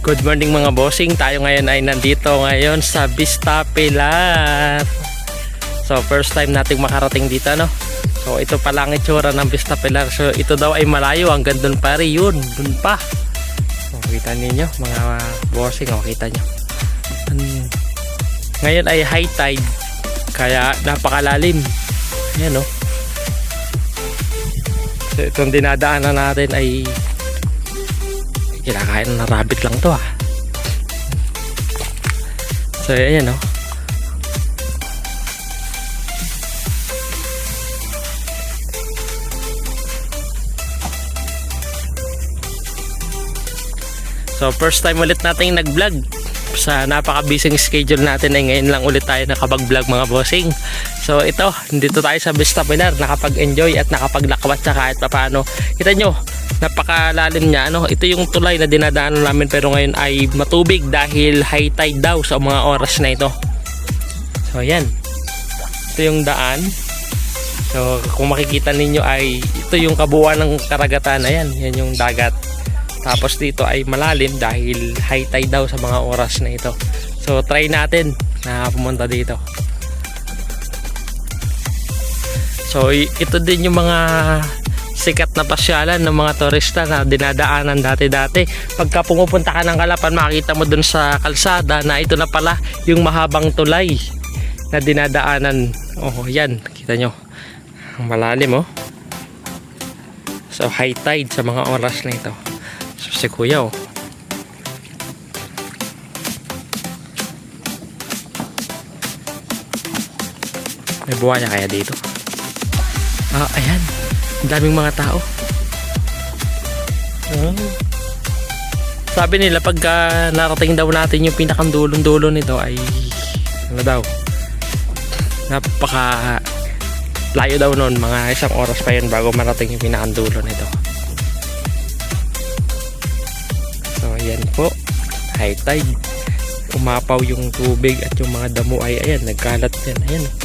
Good morning mga bossing. Tayo ngayon ay nandito ngayon sa Vista Pilar. So first time nating makarating dito no. So ito pa lang itsura ng Vista Pilar. So ito daw ay malayo hanggang doon pa rin yun. Doon pa. So, ninyo mga bossing. O kita nyo. Ngayon ay high tide. Kaya napakalalim. Ayan no. So itong dinadaanan natin ay kinakain na rabbit lang to ah. So ayan oh. So first time ulit nating nag-vlog sa napaka-busy schedule natin ay ngayon lang ulit tayo nakapag-vlog mga bossing. So ito, dito tayo sa Vista Pilar, nakapag-enjoy at nakapaglakwat sa kahit papaano. Kita nyo, napakalalim niya. Ano, ito yung tulay na dinadaanan namin pero ngayon ay matubig dahil high tide daw sa mga oras na ito. So ayan, ito yung daan. So kung makikita ninyo ay ito yung kabuuan ng karagatan. Ayan, yan yung dagat. Tapos dito ay malalim dahil high tide daw sa mga oras na ito. So try natin na pumunta dito. So ito din yung mga sikat na pasyalan ng mga turista na dinadaanan dati-dati. Pagka pumupunta ka ng Kalapan, makikita mo dun sa kalsada na ito na pala yung mahabang tulay na dinadaanan. Oh, yan. Kita nyo. Ang malalim, oh. So, high tide sa mga oras na ito. So, si Kuya, oh. May buhaya kaya dito? Ah, ayan. Ang daming mga tao. Ah. Sabi nila pagka narating daw natin yung pinakang dulong-dulo nito ay ano daw napaka layo daw noon mga isang oras pa yun bago marating yung pinakang dulo nito. So ayan po. High tide. Umapaw yung tubig at yung mga damo ay ayan nagkalat yan ayan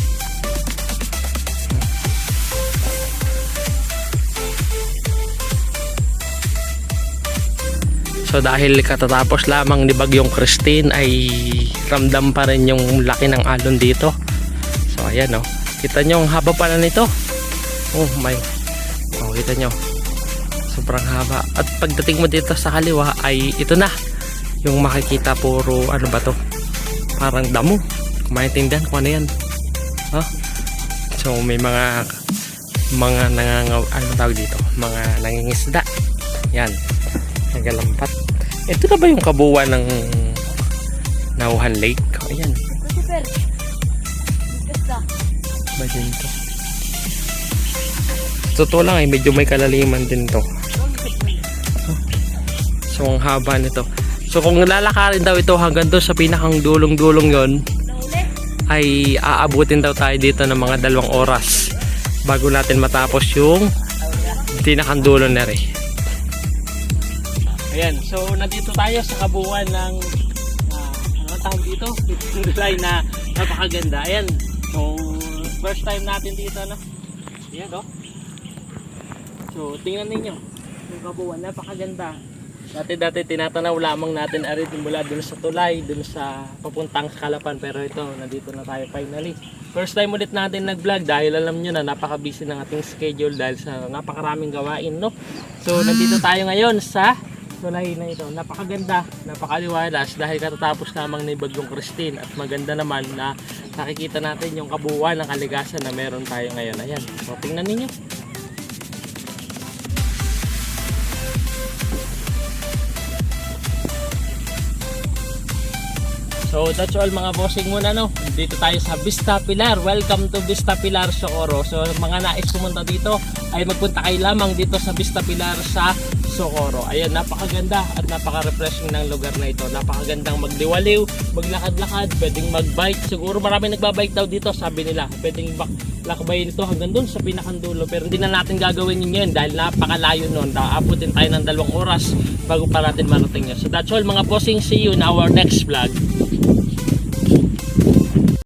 So dahil katatapos lamang ni Bagyong Christine ay ramdam pa rin yung laki ng alon dito. So ayan oh. Kita nyo ang haba pala nito. Oh my. Oh kita nyo. Sobrang haba. At pagdating mo dito sa kaliwa ay ito na. Yung makikita puro ano ba to? Parang damo. Kung maintindihan kung ano yan. Huh? So may mga mga nangangaw ano tawag dito? Mga nangingisda. Yan nagalampat. Ito na ba yung kabuuan ng Nauhan Lake? Ayan, ba din to? Totoo lang ay medyo may kalaliman din to. So ang haba nito. So kung lalakarin daw ito hanggang doon sa pinakang dulong-dulong yon Nahuli. ay aabutin daw tayo dito ng mga dalawang oras bago natin matapos yung pinakang dulo na rin. Ayan, so nandito tayo sa kabuuan ng uh, ano tawag dito? Tulay na napakaganda. Ayan, so first time natin dito no. Ayan oh. So tingnan ninyo yung kabuuan napakaganda. Dati-dati tinatanaw lamang natin arit mula dun sa tulay, dun sa papuntang Kalapan pero ito nandito na tayo finally. First time ulit natin nag-vlog dahil alam nyo na napaka-busy ng ating schedule dahil sa napakaraming gawain no. So nandito tayo ngayon sa tulay na ito. Napakaganda, napakaliwalas dahil katatapos lamang ni Bagyong Christine at maganda naman na nakikita natin yung kabuuan ng kaligasan na meron tayo ngayon. Ayan, so tingnan ninyo. So that's all mga bossing muna no. Dito tayo sa Vista Pilar. Welcome to Vista Pilar Socorro. So mga nais pumunta dito ay magpunta kayo lamang dito sa Vista Pilar sa Socorro. Ayan, napakaganda at napaka-refreshing ng lugar na ito. Napakagandang magliwaliw, maglakad-lakad, pwedeng mag-bike. Siguro marami nagbabike daw dito, sabi nila. Pwedeng bak lakbayin ito hanggang doon sa pinakandulo. Pero hindi na natin gagawin yun ngayon dahil napakalayo nun. Aabutin tayo ng dalawang oras bago pa natin marating yun. So that's all mga bossing. See you in our next vlog. Thank you.